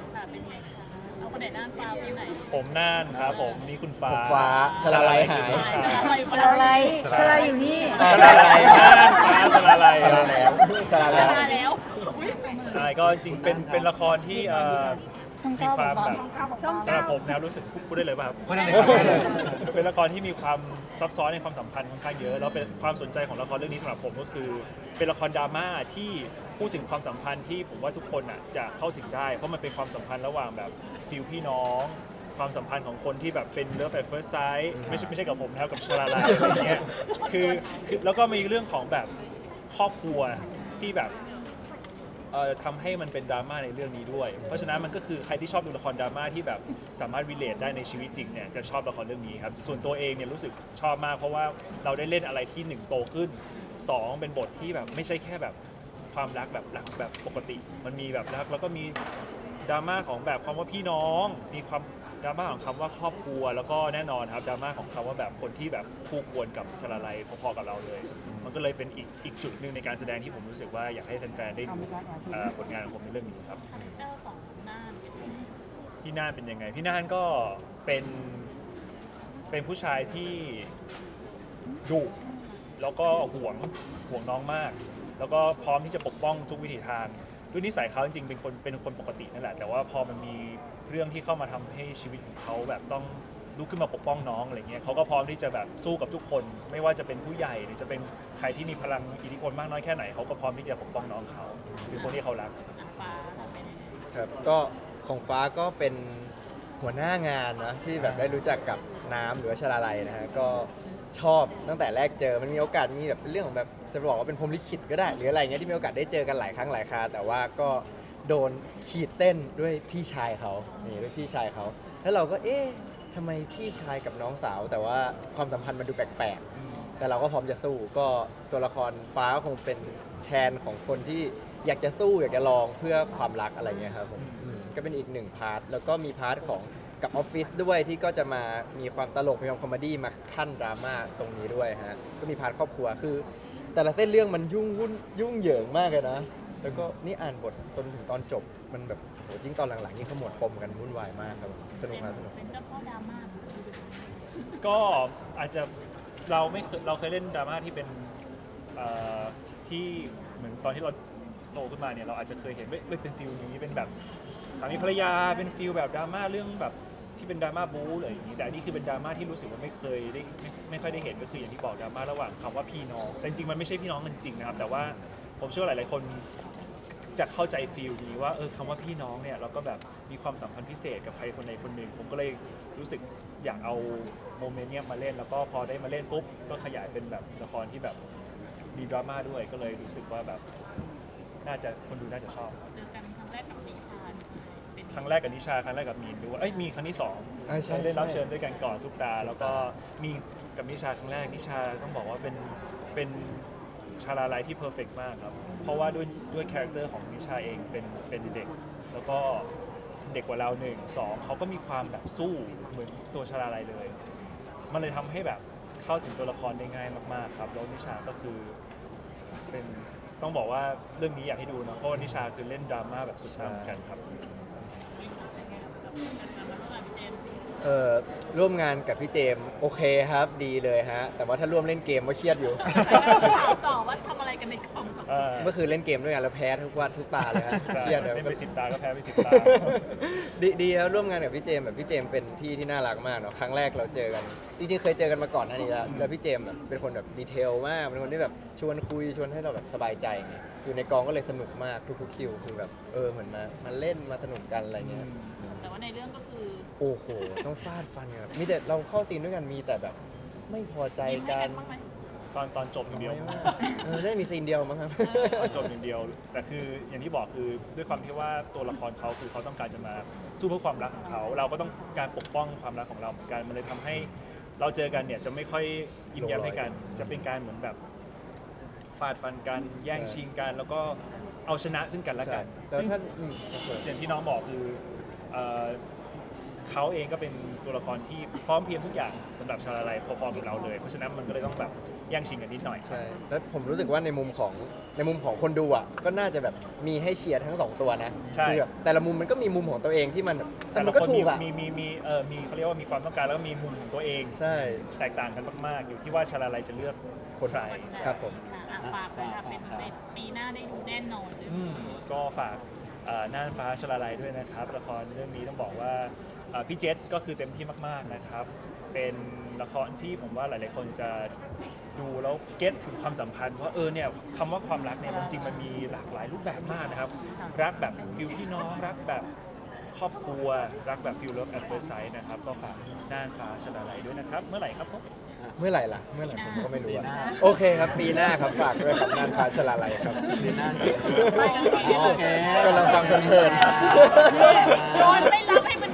ครับค่ะเป็นไงคะเอาคนไหนหน้าตาคนไหนผมน่านครับผมนี่คุณฟ้าผมฟ้าชลาลัยหายคือน้องชายอะไรชลาลัยชลาอยู่นี่ชลาลัยน่านฟ้าชลาลัยชลาแล้วชลาชแล้วนะแล้ว อุ๊ยใช่ก็จริงเป็นเป็นละครที่เอ่อ ช่องมีเก้าความบอกแบบช่องสำหรับผมนะรู้สึกพูดได้เลยป่ะครับพูดได้เลยเป็นละครที่มีความซับซ้อนในความสัมพันธ์ค่อนข้างเยอะแล้วเป็นความสนใจของละครเรื่องนี้สำหรับผมก็คือ เป็นละครดราม่าที่พูดถึงความสัมพันธ์ที่ผมว่าทุกคนอะจะเข้าถึงได้ เพราะมันเป็นความสัมพันธ์ระหว่างแบบฟิลพี่น้อง ความสัมพันธ์ของคนที่แบบเป็นเลิฟแฟ r ร์ s ไซ h ์ไม่ใช่ไม่ใช่กับผมนะครับกับชลาลาอะไรเงี้ยคือคือแล้วก็มีเรื่องของแบบครอบครัวที่แบบ เอ่อทำให้มันเป็นดราม่าในเรื่องนี้ด้วย เพราะฉะนั้นมันก็คือใครที่ชอบดูละครดราม่าที่แบบสามารถวิเลตได้ในชีวิตจริงเนี่ยจะชอบละครเรื่องนี้ครับ ส่วนตัวเองเนี่ยรู้สึกชอบมาก เพราะว่าเราได้เล่นอะไรที่หนึ่งโตขึ้นสองเป็นบทที่แบบไม่ใช่แค่แบบความรักแบบรักแบบปกติ มันมีแบบรักแล้วก็มีดราม่าของแบบคำว่าพี่น้อง มีความ ดราม่าของคำว่าครอบครัวแล้วก็แน่นอนครับดราม่าของคำว่าแบบคนที่แบบคู่ควรกับชลาลัยพอๆกับเราเลย มันก็เลยเป็นอีกอีกจุดหนึ่งในการแสดงที่ผมรู้สึกว่าอยากให้แฟนๆได้ดูเอ่อผลงานของผมในเรื่องนี้ครับ คาแรคเตอร์ของหน้าเป็นยังไงพี่น่านเป็นยังไง พี่น่านก็เป็นเป็นผู้ชายที่ดุแล้วก็ห่วงห่วงน้องมาก แล้วก็พร้อมที่จะปกป้องทุกวิถีทางด้วยนิสัยเขาจริงๆเป็นคนเป็นคนปกตินั่นแหละแต่ว่าพอมันมี เรื่องที่เข้ามาทำให้ชีวิตของเขาแบบต้องลุกขึ้นมาปกป้องน้องอะไรเงี้ยเขาก็พร้อมที่จะแบบสู้กับทุกคน ไม่ว่าจะเป็นผู้ใหญ่หรือจะเป็นใครที่มีพลังอิทธิพลมากน้อยแค่ไหนเขาก็พร้อมที่จะปกป้องน้องเขาคือคนที่เขารักครับก็ของฟ้าก็เป็นหัวหน้างานนะที่แบบได้รู้จักกับน้ำหรือว่าชลาลัยนะฮะก็ชอบตั้งแต่แรกเจอมันมีโอกาสมีแบบเรื่องของแบบจะบอกว่าเป็นพรหมลิขิตก็ได้ หรืออะไรเงี้ยที่มีโอกาสได้เจอกันหลายครั้งหลายคราแต่ว่าก็ โดนขีดเต้นด้วยพี่ชายเขานี่ด้วยพี่ชายเขาแล้วเราก็เอ๊ะทำไมพี่ชายกับน้องสาว แต่ว่าความสัมพันธ์มันดูแปลกๆ แต่เราก็พร้อมจะสู้ก็ตัวละครฟ้าคงเป็นแทนของคนที่อยากจะสู้อยากจะลองเพื่อความรักอะไรเงี้ยครับผมอืมก็เป็นอีกหนึ่งพาร์ทแล้วก็มีพาร์ทของกับออฟฟิศด้วยที่ก็จะมามีความตลกมีความคอมเมดี้มาขั้นดราม่าตรงนี้ด้วยฮะก็มีพาร์ทครอบครัวคือ แต่ละเส้นเรื่องมันยุ่งวุ่นยุ่งเหยิงมากเลยนะ แล้วก็นี่อ่านบทจนถึงตอนจบมันแบบโหยิ่งตอนหลังๆยิ่งขมวดปมกันวุ่นวายมากครับสนุกมากสนุกเป็นเจ้าพ่อดราม่าก็อาจจะเราไม่เคยเราเคยเล่นดราม่าที่เป็นเอ่อที่เหมือนตอนที่เราโตขึ้นมาเนี่ยเราอาจจะเคยเห็นเว้ยเว้ยเป็นฟิลนี้เป็นแบบสามีภรรยาเป็นฟิลแบบดราม่าเรื่องแบบที่เป็นดราม่าบู๊อะไรอย่างนี้แต่อันนี้คือเป็นดราม่าที่รู้สึกว่าไม่เคยได้ไม่ไม่ค่อยได้เห็นก็คืออย่างที่บอกดราม่าระหว่างคำว่าพี่น้องแต่จริงๆมันไม่ใช่พี่น้องกันจริงนะครับแต่ว่าผมเชื่อว่าหลายๆคน จะเข้าใจฟีลนี้ว่าเออคำว่าพี่น้องเนี่ยเราก็แบบมีความสัมพันธ์พิเศษกับใครคนใดคนหนึ่ง ผมก็เลยรู้สึกอยากเอาโมเมนต์เนี้ยมาเล่น แล้วก็พอได้มาเล่นปุ๊บก็ขยายเป็นแบบละครที่แบบมีดราม่าด้วยก็เลยรู้สึกว่าแบบน่าจะคนดูน่าจะชอบครับเจอกันครั้งแรกกับนิชาเป็นครั้งแรกกับนิชาครั้งแรกกับมีนด้วยเอ้ยมีครั้งที่สองอ่าใช่ได้รับใช่ เชิญด้วยกันก่อนซุปตา แล้วก็มีกับนิชาครั้งแรกนิชาต้องบอกว่าเป็นเป็น ชาลาลัยที่เพอร์เฟกมากครับ เพราะว่าด้วยด้วยคาแรคเตอร์ของนิชาเองเป็นเป็นเด็ก แล้วก็เด็กกว่าเราหนึ่งสองเขาก็มีความแบบสู้เหมือนตัวชาลาลัยเลย มันเลยทำให้แบบเข้าถึงตัวละครได้ง่ายมากๆครับแล้วนิชาก็คือเป็นต้องบอกว่าเรื่องนี้อยากให้ดูนะเพราะว่านิชาคือเล่นดราม่าแบบสุดทางเหมือนกันครับ เอ่อ ร่วมงานกับพี่เจมส์โอเคครับดีเลยฮะ แต่ว่าถ้าร่วมเล่นเกมก็เครียดอยู่ ถามต่อว่าทำอะไรกันในกล่องครับเออเมื่อคืนเล่นเกมด้วยกันแล้วแพ้ทุกวันทุกตาเลยฮะใช่เครียดเลยเล่นไปสิบตาก็แพ้ไปสิบตา ดีดีครับร่วมงานกับพี่เจมส์แบบพี่เจมส์เป็นพี่ที่น่ารักมากเนาะครั้งแรกเราเจอกัน จริงๆเคยเจอกันมาก่อนหน้านี้แล้วแล้วพี่เจมส์แบบเป็นคนแบบดีเทลมากเป็นคนที่แบบชวนคุยชวนให้เราแบบสบายใจไงอยู่ในกองก็เลยสนุกมากทุกๆคิวคือแบบเออเหมือนมามาเล่นมาสนุกกันอะไรเงี้ยแต่ว่าในเรื่องก็คือ โอ้โห ต้องฟาดฟันกันมีแต่เราเข้าซีนด้วยกันมีแต่แบบ ไม่พอใจยิ้มให้กักันนบ้างไหม ตอนตอนจบอย่างเดียว น้อยมากเออได้มีซีนเดียวมั้งครับ ตอนจบอย่างเดียว แต่คืออย่างที่บอกคือด้วยความที่ว่าตัวละครเขาคือเขาต้องการจะมาสู้เพื่อความรักของเขา เราก็ต้องการปกป้องความรักของเราเหมือนกันมันเลยทำให้เราเจอกันเนี่ยจะไม่ค่อยยิ้มแย้มให้กัน จะเป็นการเหมือนแบบฟาดฟันกันแย่งใช่ชิงกัน แล้วก็เอาชนะซึ่งกันและใช่กันแต่ซึ่ง ถ้าอืม อย่างที่น้องบอกคือเอ่อ เขาเองก็เป็นตัวละครที่พร้อมเพรียงทุกอย่างสำหรับชาลาลัยพอๆกับเราเลย เพราะฉะนั้นมันก็เลยต้องแบบแย่งชิงกันนิดหน่อย ใช่แล้วผมรู้สึกว่าในมุมของในมุมของคนดูอะก็น่าจะแบบมีให้เชียร์ทั้งสองตัวนะใช่ คือแบบแต่ละมุมมันก็มีมุมของตัวเองที่มันแบบแต่แต่มัละนก็คนถูมีกอะมีมีมีเออมีเขาเรียกว่ามีความต้องการแล้วก็มีมุมของตัวเอง ใช่แตกต่างกันมากๆ อยู่ที่ว่าชาลาลัยจะเลือกคนใครครับผม ค่ะอะฝากเลยค่ะเป็นเป็นปีหน้าได้ดูแน่นอนเลย อืมก็ฝากเอ่อ น่านฟ้าชลาลัยด้วยนะครับ ละครเรื่องนี้ต้องบอกว่าพี่เจษก็คือเต็มที่มากๆนะครับ เป็นละครที่ผมว่าหลายๆคนจะดูแล้วเก็ตถึงความสัมพันธ์ว่าเออเนี่ยคำว่าความรักเนี่ยจริงๆมันมีหลากหลายรูปแบบมากนะครับ รักแบบฟิลพี่น้องรักแบบครอบครัว รักแบบฟิลเลิฟแอดเฟอร์ไซส์นะครับ ก็ฝากน่านฟ้าชลาลัยด้วยนะครับ เมื่อไหร่ครับผม เมื่อไหร่ล่ะ เมื่อไหร่ผมก็ไม่รู้อะโอเคครับปีหน้าครับฝากด้วยครับนานฟ้าชลาลัยครับปีหน้าโอเคโอเคกำลังฟังเพลินๆ โยนไม่รับให้มัน